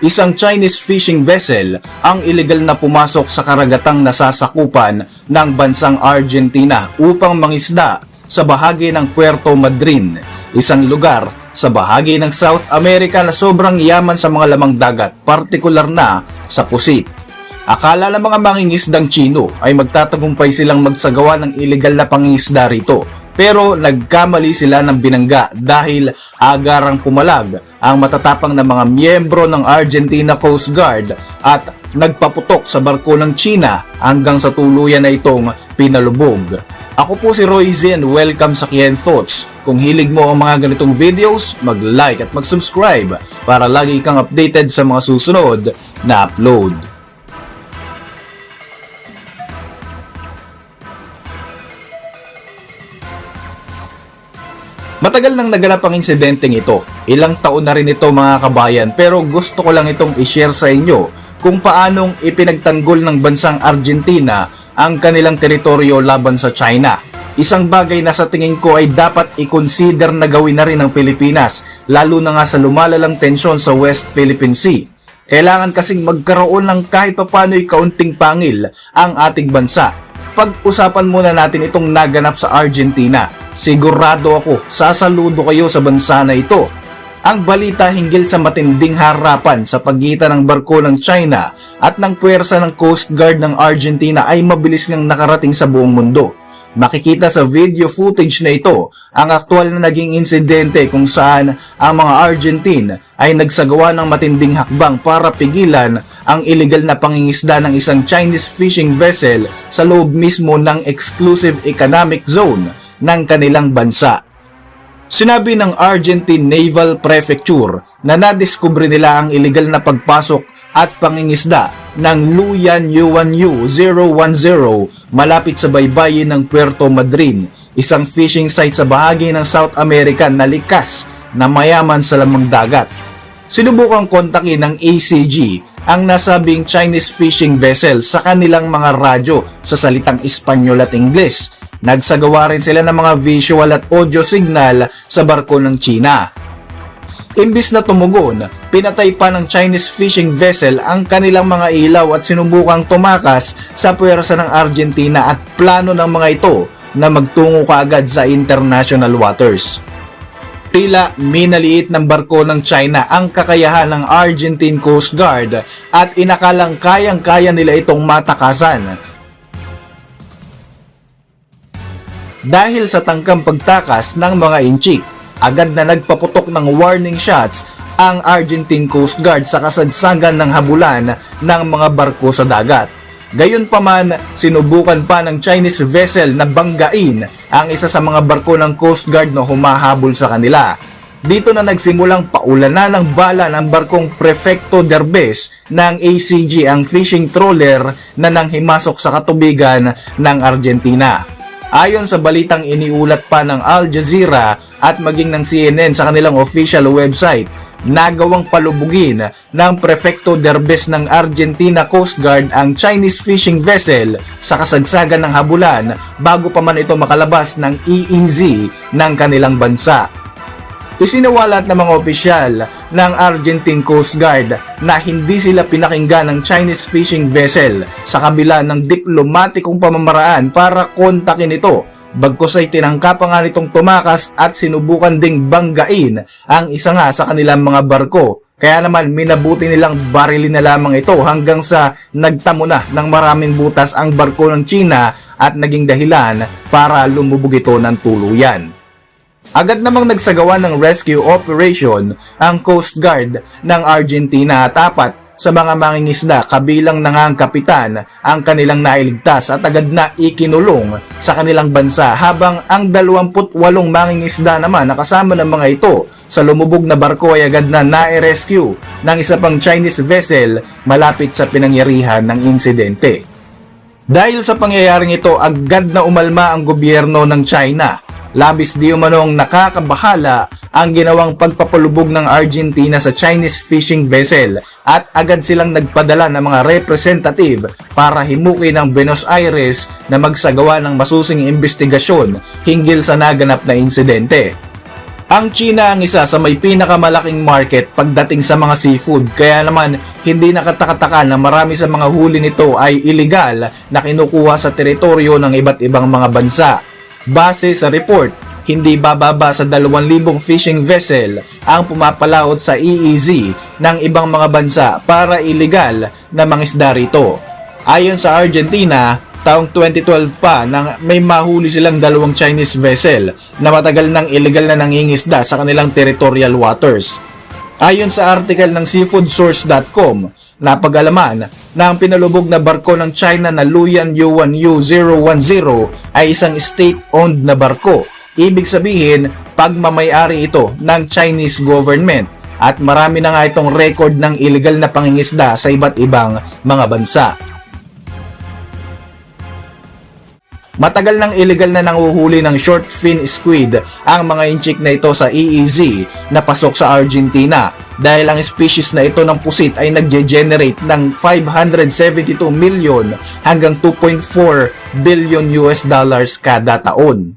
isang Chinese fishing vessel ang illegal na pumasok sa karagatang nasasakupan ng bansang Argentina upang mangisda sa bahagi ng Puerto Madryn, isang lugar sa bahagi ng South America na sobrang yaman sa mga lamang dagat, partikular na sa pusit. Akala ng mga mangingisdang Chino ay magtatagumpay silang magsagawa ng illegal na pangingisda rito. Pero nagkamali sila ng binangga dahil agarang pumalag ang matatapang na mga miyembro ng Argentina Coast Guard at nagpaputok sa barko ng China hanggang sa tuluyan na itong pinalubog. Ako po si Roy Zen, welcome sa Kien Thoughts. Kung hilig mo ang mga ganitong videos, mag-like at mag-subscribe para lagi kang updated sa mga susunod na upload. Matagal nang naganap ang insidenteng ito. Ilang taon na rin ito mga kabayan pero gusto ko lang itong i-share sa inyo kung paanong ipinagtanggol ng bansang Argentina ang kanilang teritoryo laban sa China. Isang bagay na sa tingin ko ay dapat i-consider na gawin na rin ng Pilipinas lalo na nga sa lumalalang tensyon sa West Philippine Sea. Kailangan kasing magkaroon ng kahit papano'y kaunting pangil ang ating bansa pag-usapan muna natin itong naganap sa Argentina. Sigurado ako, sasaludo kayo sa bansa na ito. Ang balita hinggil sa matinding harapan sa pagitan ng barko ng China at ng puwersa ng Coast Guard ng Argentina ay mabilis ngang nakarating sa buong mundo. Makikita sa video footage na ito ang aktwal na naging insidente kung saan ang mga Argentine ay nagsagawa ng matinding hakbang para pigilan ang illegal na pangingisda ng isang Chinese fishing vessel sa loob mismo ng exclusive economic zone ng kanilang bansa. Sinabi ng Argentine Naval Prefecture na nadiskubre nila ang illegal na pagpasok at pangingisda ng Luyan Yuan Yu 010 malapit sa baybayin ng Puerto Madryn, isang fishing site sa bahagi ng South America na likas na mayaman sa lamang dagat. Sinubukang kontakin ng ACG ang nasabing Chinese fishing vessel sa kanilang mga radyo sa salitang Espanyol at Ingles. Nagsagawa rin sila ng mga visual at audio signal sa barko ng China. Imbis na tumugon, pinatay pa ng Chinese fishing vessel ang kanilang mga ilaw at sinubukang tumakas sa puwersa ng Argentina at plano ng mga ito na magtungo kaagad sa international waters. Tila minaliit ng barko ng China ang kakayahan ng Argentine Coast Guard at inakalang kayang-kaya nila itong matakasan dahil sa tangkang pagtakas ng mga inchik. Agad na nagpaputok ng warning shots ang Argentine Coast Guard sa kasagsagan ng habulan ng mga barko sa dagat. Gayunpaman, sinubukan pa ng Chinese vessel na banggain ang isa sa mga barko ng Coast Guard na humahabol sa kanila. Dito na nagsimulang paulanan ng bala ng barkong Prefecto Derbez ng ACG ang fishing trawler na nanghimasok sa katubigan ng Argentina. Ayon sa balitang iniulat pa ng Al Jazeera at maging ng CNN sa kanilang official website, nagawang palubugin ng Prefecto Derbez ng Argentina Coast Guard ang Chinese fishing vessel sa kasagsagan ng habulan bago pa man ito makalabas ng EEZ ng kanilang bansa. Isinawalat ng mga opisyal ng Argentine Coast Guard na hindi sila pinakinggan ng Chinese fishing vessel sa kabila ng diplomatikong pamamaraan para kontakin ito. Bagkos ay tinangka pa nga nitong tumakas at sinubukan ding banggain ang isa nga sa kanilang mga barko. Kaya naman minabuti nilang barilin na lamang ito hanggang sa nagtamo na ng maraming butas ang barko ng China at naging dahilan para lumubog ito ng tuluyan. Agad namang nagsagawa ng rescue operation ang Coast Guard ng Argentina at apat sa mga mangingisda kabilang na nga ang kapitan ang kanilang nailigtas at agad na ikinulong sa kanilang bansa habang ang 28 mangingisda naman na kasama ng mga ito sa lumubog na barko ay agad na na-rescue ng isa pang Chinese vessel malapit sa pinangyarihan ng insidente. Dahil sa pangyayaring ito, agad na umalma ang gobyerno ng China Labis di umanong nakakabahala ang ginawang pagpapalubog ng Argentina sa Chinese fishing vessel at agad silang nagpadala ng mga representative para himukin ng Buenos Aires na magsagawa ng masusing investigasyon hinggil sa naganap na insidente. Ang China ang isa sa may pinakamalaking market pagdating sa mga seafood kaya naman hindi nakatakataka na marami sa mga huli nito ay illegal na kinukuha sa teritoryo ng iba't ibang mga bansa. Base sa report, hindi bababa sa 2,000 fishing vessel ang pumapalaot sa EEZ ng ibang mga bansa para illegal na mangisda rito. Ayon sa Argentina, taong 2012 pa nang may mahuli silang dalawang Chinese vessel na matagal nang illegal na nangingisda sa kanilang territorial waters. Ayon sa article ng seafoodsource.com, napag-alaman na ang pinalubog na barko ng China na Luyan Yuan U010 ay isang state-owned na barko. Ibig sabihin, pagmamayari ito ng Chinese government at marami na nga itong record ng illegal na pangingisda sa iba't ibang mga bansa. Matagal nang illegal na nanguhuli ng short fin squid ang mga inchik na ito sa EEZ na pasok sa Argentina dahil ang species na ito ng pusit ay nagge-generate ng 572 million hanggang 2.4 billion US dollars kada taon.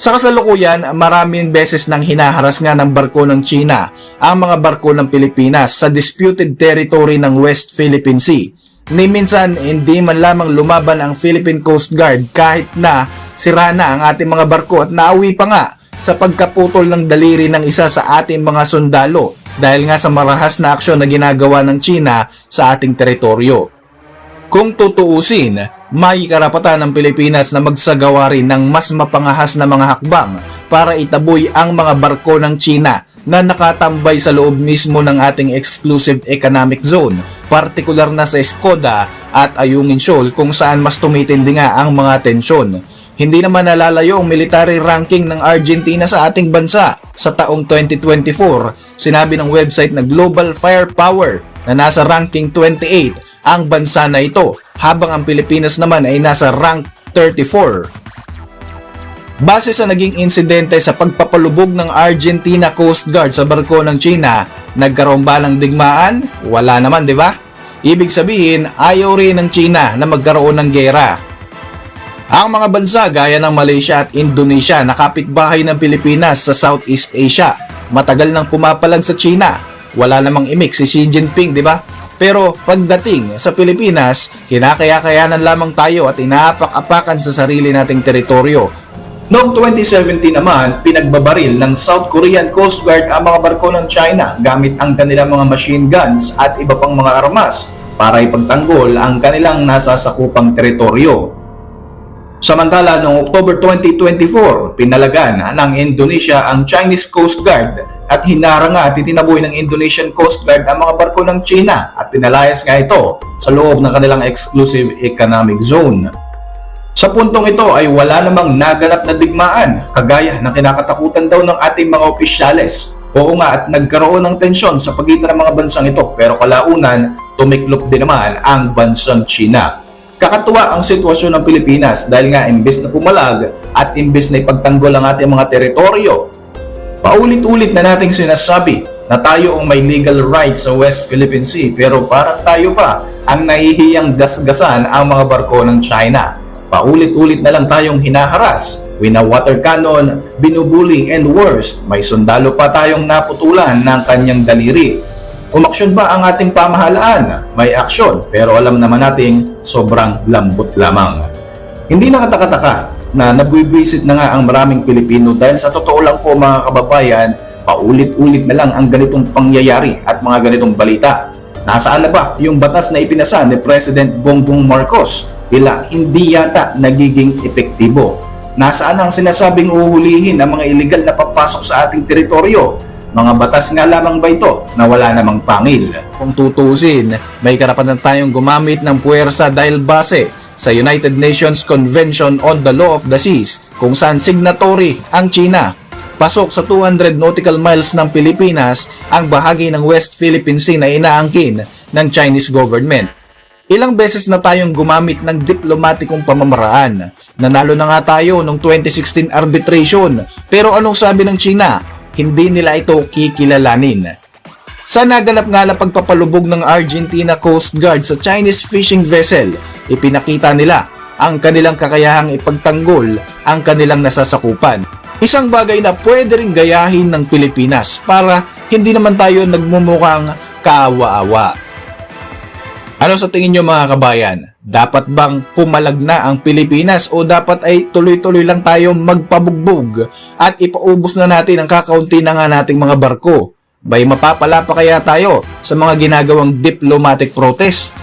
Sa kasalukuyan, maraming beses nang hinaharas nga ng barko ng China ang mga barko ng Pilipinas sa disputed territory ng West Philippine Sea ni minsan hindi man lamang lumaban ang Philippine Coast Guard kahit na sira na ang ating mga barko at nauwi pa nga sa pagkaputol ng daliri ng isa sa ating mga sundalo dahil nga sa marahas na aksyon na ginagawa ng China sa ating teritoryo. Kung tutuusin, may karapatan ng Pilipinas na magsagawa rin ng mas mapangahas na mga hakbang para itaboy ang mga barko ng China na nakatambay sa loob mismo ng ating exclusive economic zone, partikular na sa Skoda at Ayungin Shoal kung saan mas tumitindi nga ang mga tensyon. Hindi naman nalalayo ang military ranking ng Argentina sa ating bansa. Sa taong 2024, sinabi ng website na Global Firepower na nasa ranking 28 ang bansa na ito, habang ang Pilipinas naman ay nasa rank 34. Base sa naging insidente sa pagpapalubog ng Argentina Coast Guard sa barko ng China, nagkaroon ba ng digmaan? Wala naman, di ba? Ibig sabihin, ayaw rin ng China na magkaroon ng gera. Ang mga bansa gaya ng Malaysia at Indonesia na kapitbahay ng Pilipinas sa Southeast Asia, matagal nang pumapalag sa China. Wala namang imik si Xi Jinping, di ba? Pero pagdating sa Pilipinas, kinakaya-kayanan lamang tayo at inaapak-apakan sa sarili nating teritoryo Noong 2017 naman, pinagbabaril ng South Korean Coast Guard ang mga barko ng China gamit ang kanilang mga machine guns at iba pang mga armas para ipagtanggol ang kanilang nasasakupang teritoryo. Samantala, noong October 2024, pinalagan ng Indonesia ang Chinese Coast Guard at hinara nga at itinaboy ng Indonesian Coast Guard ang mga barko ng China at pinalayas nga ito sa loob ng kanilang exclusive economic zone. Sa puntong ito ay wala namang naganap na digmaan kagaya ng kinakatakutan daw ng ating mga opisyales. Oo nga at nagkaroon ng tensyon sa pagitan ng mga bansang ito pero kalaunan tumiklop din naman ang bansang China. Kakatuwa ang sitwasyon ng Pilipinas dahil nga imbes na pumalag at imbes na ipagtanggol ang ating mga teritoryo, paulit-ulit na nating sinasabi na tayo ang may legal rights sa West Philippine Sea pero parang tayo pa ang nahihiyang gasgasan ang mga barko ng China. Paulit-ulit na lang tayong hinaharas, wina-water cannon, binubuli and worst, may sundalo pa tayong naputulan ng kanyang daliri. Umaksyon ba ang ating pamahalaan? May aksyon, pero alam naman nating sobrang lambot lamang. Hindi nakatakataka na nabwibisit na nga ang maraming Pilipino dahil sa totoo lang po mga kababayan, paulit-ulit na lang ang ganitong pangyayari at mga ganitong balita. Nasaan na ba yung batas na ipinasa ni President Bongbong Marcos tila hindi yata nagiging epektibo. Nasaan ang sinasabing uhulihin ang mga illegal na papasok sa ating teritoryo? Mga batas nga lamang ba ito na wala namang pangil? Kung tutusin, may karapatan tayong gumamit ng puwersa dahil base sa United Nations Convention on the Law of the Seas kung saan signatory ang China. Pasok sa 200 nautical miles ng Pilipinas ang bahagi ng West Philippine Sea na inaangkin ng Chinese government. Ilang beses na tayong gumamit ng diplomatikong pamamaraan. Nanalo na nga tayo noong 2016 arbitration. Pero anong sabi ng China? Hindi nila ito kikilalanin. Sa naganap nga na pagpapalubog ng Argentina Coast Guard sa Chinese fishing vessel, ipinakita nila ang kanilang kakayahang ipagtanggol ang kanilang nasasakupan. Isang bagay na pwede ring gayahin ng Pilipinas para hindi naman tayo nagmumukhang kaawa-awa. Ano sa tingin nyo mga kabayan? Dapat bang pumalag na ang Pilipinas o dapat ay tuloy-tuloy lang tayo magpabugbog at ipaubos na natin ang kakaunti na nga nating mga barko? Bay mapapala pa kaya tayo sa mga ginagawang diplomatic protest?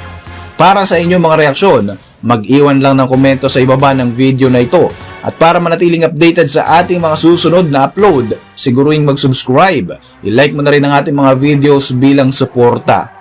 Para sa inyong mga reaksyon, mag-iwan lang ng komento sa ibaba ng video na ito. At para manatiling updated sa ating mga susunod na upload, siguruhin mag-subscribe. I-like mo na rin ang ating mga videos bilang suporta.